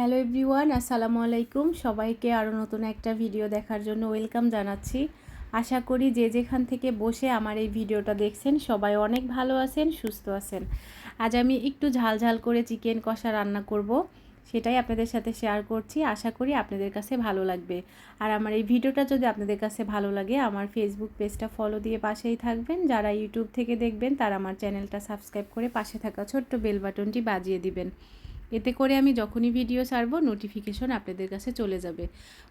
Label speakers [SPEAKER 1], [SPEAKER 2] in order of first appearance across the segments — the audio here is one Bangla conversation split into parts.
[SPEAKER 1] হ্যালো এভরিওয়ান, আসসালামু আলাইকুম। সবাইকে আরও নতুন একটা ভিডিও দেখার জন্য ওয়েলকাম জানাচ্ছি। আশা করি যে যেখান থেকে বসে আমার এই ভিডিওটা দেখছেন, সবাই অনেক ভালো আছেন, সুস্থ আছেন। আজ আমি একটু ঝাল ঝাল করে চিকেন কষা রান্না করব, সেটাই আপনাদের সাথে শেয়ার করছি। আশা করি আপনাদের কাছে ভালো লাগবে। আর আমার এই ভিডিওটা যদি আপনাদের কাছে ভালো লাগে, আমার ফেসবুক পেজটা ফলো দিয়ে পাশেই থাকবেন। যারা ইউটিউব থেকে দেখবেন, তারা আমার চ্যানেলটা সাবস্ক্রাইব করে পাশে থাকা ছোট্ট বেল বাটনটি বাজিয়ে দিবেন। এতে করে আমি যখনই ভিডিও ছাড়বো নোটিফিকেশন আপনাদের কাছে চলে যাবে।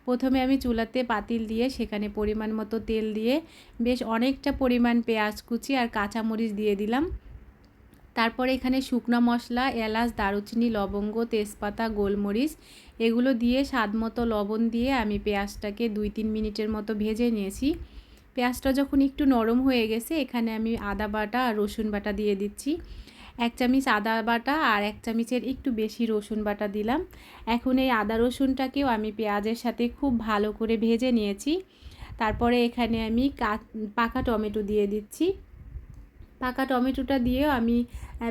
[SPEAKER 1] প্রথমে আমি চুলাতে পাতিল দিয়ে, সেখানে পরিমাণ মতো তেল দিয়ে, বেশ অনেকটা পরিমাণ পেঁয়াজ কুচি আর কাঁচামরিচ দিয়ে দিলাম। তারপরে এখানে শুকনো মশলা, এলাচ, দারুচিনি, লবঙ্গ, তেজপাতা, গোলমরিচ, এগুলো দিয়ে স্বাদ মতো লবণ দিয়ে আমি পেঁয়াজটাকে দুই তিন মিনিটের মতো ভেজে নিয়েছি। পেঁয়াজটা যখন একটু নরম হয়ে গেছে, এখানে আমি আদা বাটা আর রসুন বাটা দিয়ে দিচ্ছি। এক চামচ আদা বাটা আর এক চামচের একটু বেশি রসুন বাটা দিলাম। এখন এই আদা রসুনটাকেও আমি পেঁয়াজের সাথে খুব ভালো করে ভেজে নিয়েছি। তারপরে এখানে আমি পাকা টমেটো দিয়ে দিচ্ছি। পাকা টমেটোটা দিয়েও আমি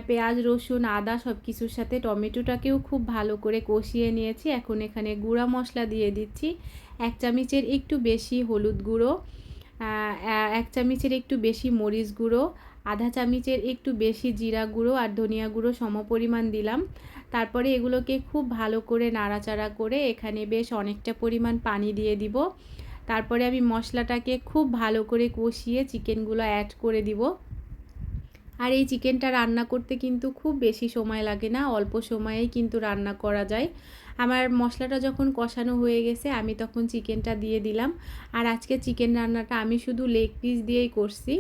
[SPEAKER 1] পেঁয়াজ, রসুন, আদা সব কিছুর সাথে টমেটোটাকেও খুব ভালো করে কষিয়ে নিয়েছি। এখন এখানে গুঁড়া মশলা দিয়ে দিচ্ছি। এক চামচের একটু বেশি হলুদ গুঁড়ো এক চামচের একটু বেশি মরিচ গুঁড়ো আধা চামচের একটু বেশি জিরা গুঁড়ো আর ধনিয়া গুঁড়ো সম পরিমাণ দিলাম। তারপরে এগুলোকে খুব ভালো করে নাড়াচাড়া করে এখানে বেশ অনেকটা পরিমাণ পানি দিয়ে দিব। তারপরে আমি মশলাটাকে খুব ভালো করে কষিয়ে চিকেনগুলো অ্যাড করে দিব। আর এই চিকেনটা রান্না করতে কিন্তু খুব বেশি সময় লাগে না, অল্প সময়েই কিন্তু রান্না করা যায়। আমার মশলাটা যখন কষানো হয়ে গেছে, আমি তখন চিকেনটা দিয়ে দিলাম। আর আজকে চিকেন রান্নাটা আমি শুধু লেগ পিস দিয়েই করছি।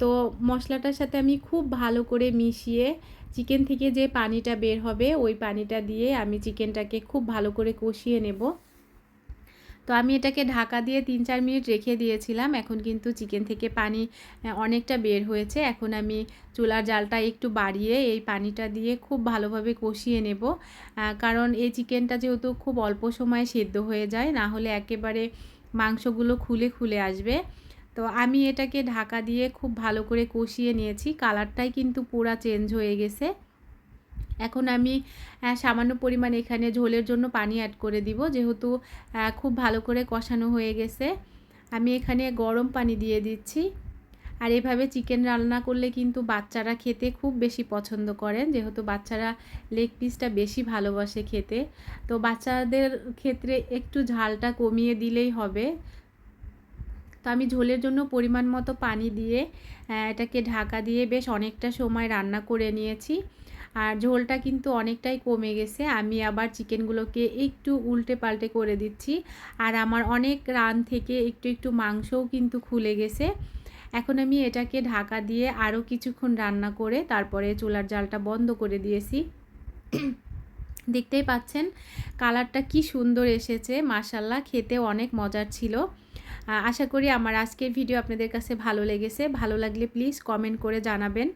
[SPEAKER 1] তো মশলাটার সাথে আমি খুব ভালো করে মিশিয়ে চিকেন থেকে যে পানিটা বের হবে, ওই পানিটা দিয়ে আমি চিকেনটাকে খুব ভালো করে কষিয়ে নেব। তো আমি এটাকে ঢাকা দিয়ে তিন চার মিনিট রেখে দিয়েছিলাম, এখন কিন্তু চিকেন থেকে পানি অনেকটা বের হয়েছে। এখন আমি চুলার জালটা একটু বাড়িয়ে এই পানিটা দিয়ে খুব ভালোভাবে কষিয়ে নেব। কারণ এই চিকেনটা যেহেতু খুব অল্প সময়ে সেদ্ধ হয়ে যায়, না হলে একেবারে মাংসগুলো খুলে খুলে আসবে। তো আমি এটাকে ঢাকা দিয়ে খুব ভালো করে কষিয়ে নিয়েছি। কালারটাই কিন্তু পুরা চেঞ্জ হয়ে গেছে। এখন আমি সামান্য পরিমাণ এখানে ঝোলের জন্য পানি অ্যাড করে দিব, যেহেতু খুব ভালো করে কষানো হয়ে গেছে। আমি এখানে গরম পানি দিয়ে দিচ্ছি। আর এভাবে চিকেন রান্না করলে কিন্তু বাচ্চারা খেতে খুব বেশি পছন্দ করেন, যেহেতু বাচ্চারা লেগ পিসটা বেশি ভালোবাসে খেতে। তো বাচ্চাদের ক্ষেত্রে একটু ঝালটা কমিয়ে দিলেই হবে। তো আমি ঝোলের জন্য পরিমাণ মতো পানি দিয়ে এটাকে ঢাকা দিয়ে বেশ অনেকটা সময় রান্না করে নিয়েছি। আর ঝোলটা কিন্তু অনেকটাই কমে গেছে। আমি আবার চিকেনগুলোকে একটু উল্টে পাল্টে করে দিচ্ছি। আর আমার অনেক রান থেকে একটু একটু মাংসও কিন্তু খুলে গেছে। এখন আমি এটাকে ঢাকা দিয়ে আরও কিছুক্ষণ রান্না করে তারপরে চুলার জালটা বন্ধ করে দিয়েছি। দেখতেই পাচ্ছেন, কালারটা কি সুন্দর এসেছে মাসাল্লাহ খেতে অনেক মজার ছিল। আশা করি আমার আজকের ভিডিও আপনাদের কাছে ভালো লেগেছে। ভালো লাগলে প্লিজ কমেন্ট করে জানাবেন।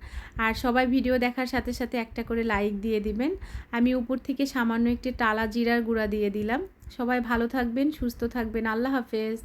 [SPEAKER 1] আর সবাই ভিডিও দেখার সাথে সাথে একটা করে লাইক দিয়ে দিবেন। আমি উপর থেকে সামান্য একটি টালা জিরার গুঁড়া দিয়ে দিলাম। সবাই ভালো থাকবেন, সুস্থ থাকবেন। আল্লাহ হাফেজ।